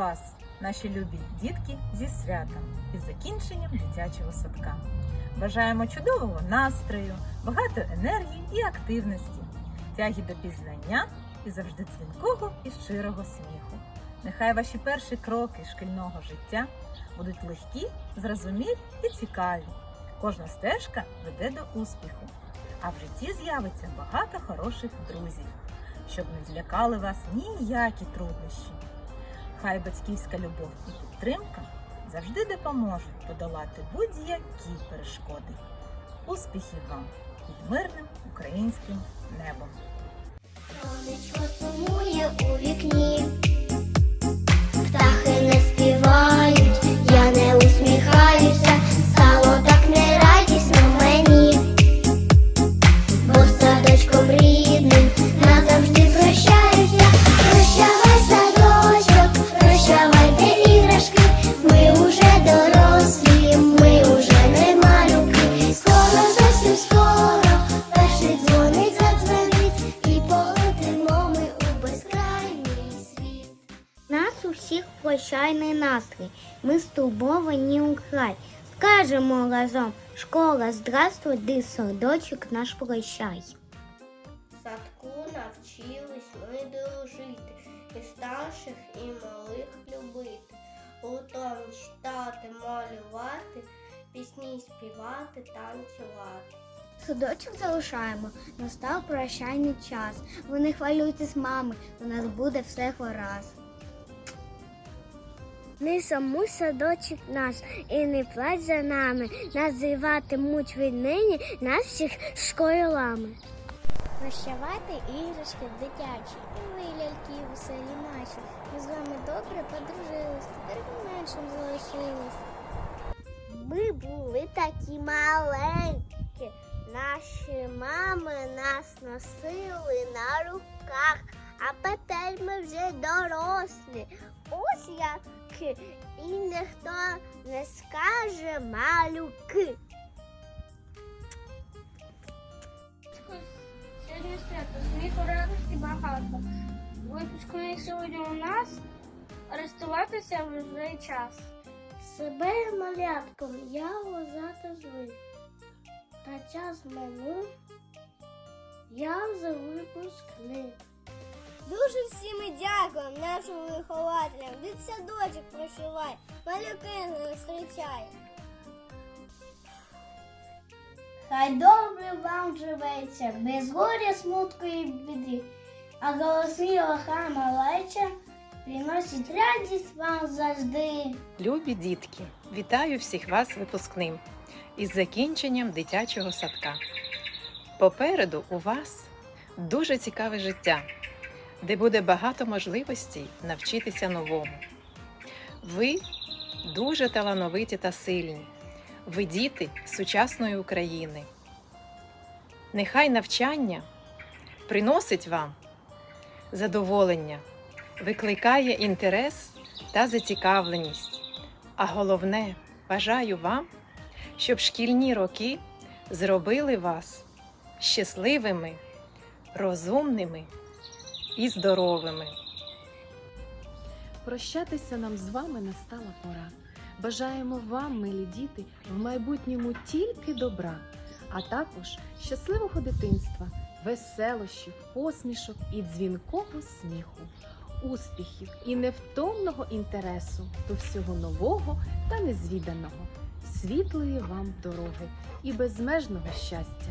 вас, наші любі дітки, зі святом із закінченням дитячого садка. Бажаємо чудового настрою, багато енергії і активності, тяги до пізнання і завжди дзвінкого і щирого сміху. Нехай ваші перші кроки шкільного життя будуть легкі, зрозумілі і цікаві. Кожна стежка веде до успіху, а в житті з'явиться багато хороших друзів, щоб не злякали вас ніякі труднощі. Хай батьківська любов і підтримка завжди допоможуть подолати будь-які перешкоди. Успіхів вам під мирним українським небом! Сонечко сумує у прощальний настрій, ми стурбовані у край. Скажемо разом, школа, здравствуй, ди садочок наш прощай. В садку навчились ми дружити, і старших, і малих любити, гуртом читати, малювати, пісні співати, танцювати. Садочок залишаємо, настав прощальний час. Ви не хвилюйтесь, мами, у нас буде все гаразд. Не саму садочок наш і не плач за нами. Називатимуть віднині нас всіх школами. Прощавати іграшки дитячі, і ви ляльки веселі наші. Ми з вами добре подружились, тепер ви меншим залишились. Ми були такі маленькі, наші мами нас носили на руках, а тепер ми вже дорослі. Ось як і ніхто не скаже малюки. Сьогодні свято, сміху радості багато. Випускний сьогодні у нас арестуватися вже час. Себе малятком я лозати звик. Та час минув, я вже випускник. Дуже всім і дякуємо нашим вихователям. Дитсадочок прощавай, малюки не зустрічай. Хай добре вам живеться, без горя, смутку і біди, а голосні лоха малеча приносять радість вам завжди. Любі дітки, вітаю всіх вас випускним із закінченням дитячого садка. Попереду у вас дуже цікаве життя, де буде багато можливостей навчитися новому. Ви дуже талановиті та сильні. Ви діти сучасної України. Нехай навчання приносить вам задоволення, викликає інтерес та зацікавленість. А головне, бажаю вам, щоб шкільні роки зробили вас щасливими, розумними і здоровими. Прощатися нам з вами настала пора. Бажаємо вам, милі діти, в майбутньому тільки добра, а також щасливого дитинства, веселощів, посмішок і дзвінкого сміху, успіхів і невтомного інтересу до всього нового та незвіданого, світлої вам дороги і безмежного щастя.